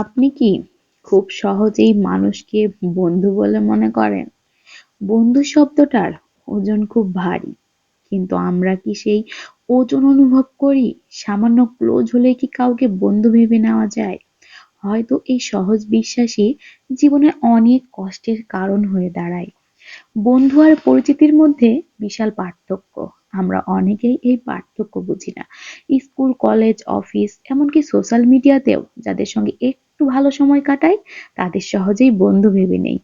আপনি কি খুব সহজেই মানুষকে বন্ধু বলে মনে করেন? বন্ধু শব্দটার ওজন খুব ভারী, কিন্তু আমরা কি সেই ওজন অনুভব করি? সামান্য ক্লোজ হলে কি কাউকে বন্ধু ভেবে নেওয়া যায়? হয়তো এই সহজ বিশ্বাসই জীবনের অনেক কষ্টের কারণ হয়ে দাঁড়ায়। বন্ধু আর পরিচিতির মধ্যে বিশাল পার্থক্য আমরা অনেকেই এই পার্থক্য বুঝি না। স্কুল, কলেজ, অফিস, এমনকি সোশ্যাল মিডিয়াতেও যাদের সঙ্গে একটু ভালো সময় কাটাই, তাদের সহজেই বন্ধু ভেবে নেই।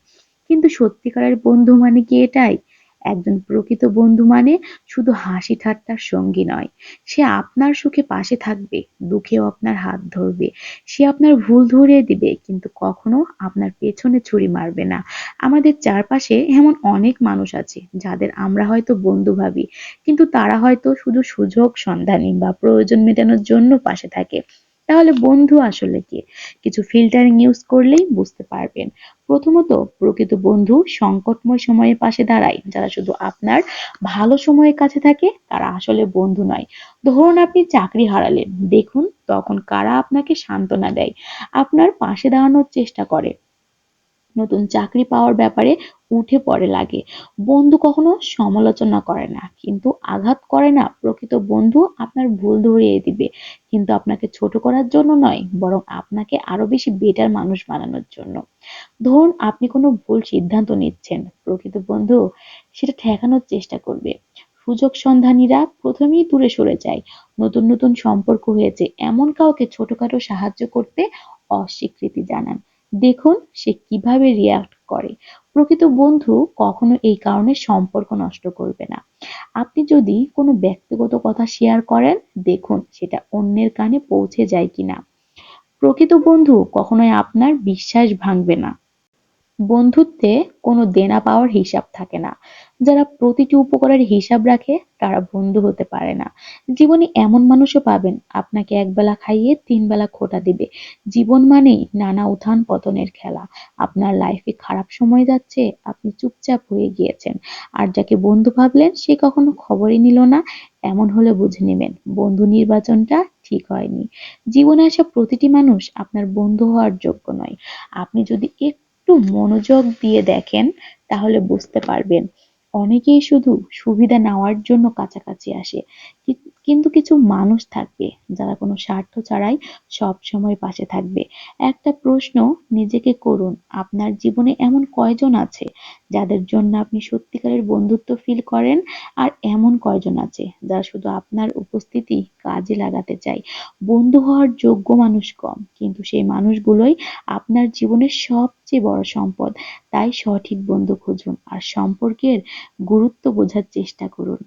কিন্তু সত্যিকারের বন্ধু মানে কি এটাই? একজন প্রকৃত বন্ধু মানে শুধু হাসি ঠাট্টার সঙ্গী নয়। সে আপনার সুখে পাশে থাকবে, দুঃখেও আপনার হাত ধরবে। সে আপনার ভুল ধরিয়ে দিবে, কিন্তু কখনো আপনার পেছনে ছুরি মারবে না। আমাদের চারপাশে এমন অনেক মানুষ আছে, যাদের আমরা হয়তো বন্ধু ভাবি, কিন্তু তারা হয়তো শুধু সুযোগ সন্ধানী বা প্রয়োজন মেটানোর জন্য পাশে থাকে। তাহলে বন্ধু আসলে কি? কিছু ফিল্টারিং ইউজ করলেই বুঝতে পারবেন। প্রথমত, প্রকৃত বন্ধু সংকটময় সময়ে পাশে দাঁড়ায়। যারা শুধু আপনার ভালো সময়ের কাছে থাকে, তারা আসলে বন্ধু নয়। ধরুন আপনি চাকরি হারালেন। দেখুন তখন কারা আপনাকে সান্ত্বনা দেয়। আপনার পাশে দাঁড়ানোর চেষ্টা করে। নতুন চাকরি পাওয়ার ব্যাপারে উঠে পড়ে লাগে। বন্ধু কখনো সমালোচনা করে না, কিন্তু আঘাত করে না প্রকৃত বন্ধু আপনার ভুল ধরিয়ে দিবে। কিন্তু আপনাকে ছোট করার জন্য নয়, বরং আপনাকে আরও বেশি বেটার মানুষ বানানোর জন্য। ধরুন আপনি কোনো ভুল সিদ্ধান্ত নিচ্ছেন, প্রকৃত বন্ধু সেটা ঠেকানোর চেষ্টা করবে। সুযোগ সন্ধানীরা প্রথমেই দূরে সরে যায়। নতুন নতুন সম্পর্ক হয়েছে, এমন কাউকে ছোটখাটো সাহায্য করতে অস্বীকৃতি জানান। দেখুন সে কীভাবে রিয়াক্ট করে। প্রকৃত বন্ধু কখনো এই কারণে সম্পর্ক নষ্ট করবে না। আপনি যদি কোনো ব্যক্তিগত কথা শেয়ার করেন, দেখুন সেটা অন্যের কানে পৌঁছে যায় কিনা। প্রকৃত বন্ধু কখনোই আপনার বিশ্বাস ভাঙবে না। বন্ধুত্বে কোনো দেনা পাওয়ার হিসাব থাকে না। যারা প্রতিটি উপকারের হিসাব রাখে, তারা বন্ধু হতে পারে না। জীবনে এমন মানুষও পাবেন, আপনাকে একবেলা খাইয়ে তিন বেলা খোটা দিবে। জীবন মানেই নানা উত্থান পতনের খেলা। আপনার লাইফে খারাপ সময় যাচ্ছে, আপনি চুপচাপ হয়ে গিয়েছেন। আর যাকে বন্ধু ভাবলেন, সে কখনো খবরই নিল না। এমন হলে বুঝে নেবেন, বন্ধু নির্বাচনটা ঠিক হয়নি। জীবনে আসা প্রতিটি মানুষ আপনার বন্ধু হওয়ার যোগ্য নয়। আপনি যদি একটু মনোযোগ দিয়ে দেখেন তাহলে বুঝতে পারবেন। অনেকেই শুধু সুবিধা নেওয়ার জন্য কাছাকাছি আসে। কিন্তু কিছু মানুষ থাকবে যারা কোনো স্বার্থ ছাড়াই সব সময় পাশে থাকবে। একটা প্রশ্ন নিজেকে করুন, আপনার জীবনে এমন কয়জন আছে যাদের জন্য আপনি সত্যিকারের বন্ধুত্ব ফিল করেন? আর এমন কয়জন আছে যারা শুধু আপনার উপস্থিতি কাজে লাগাতে চায়? বন্ধু হওয়ার যোগ্য মানুষ কম, কিন্তু সেই মানুষগুলোই আপনার জীবনের সবচেয়ে বড় সম্পদ। তাই সঠিক বন্ধু খুঁজুন আর সম্পর্কের গুরুত্ব বোঝার চেষ্টা করুন।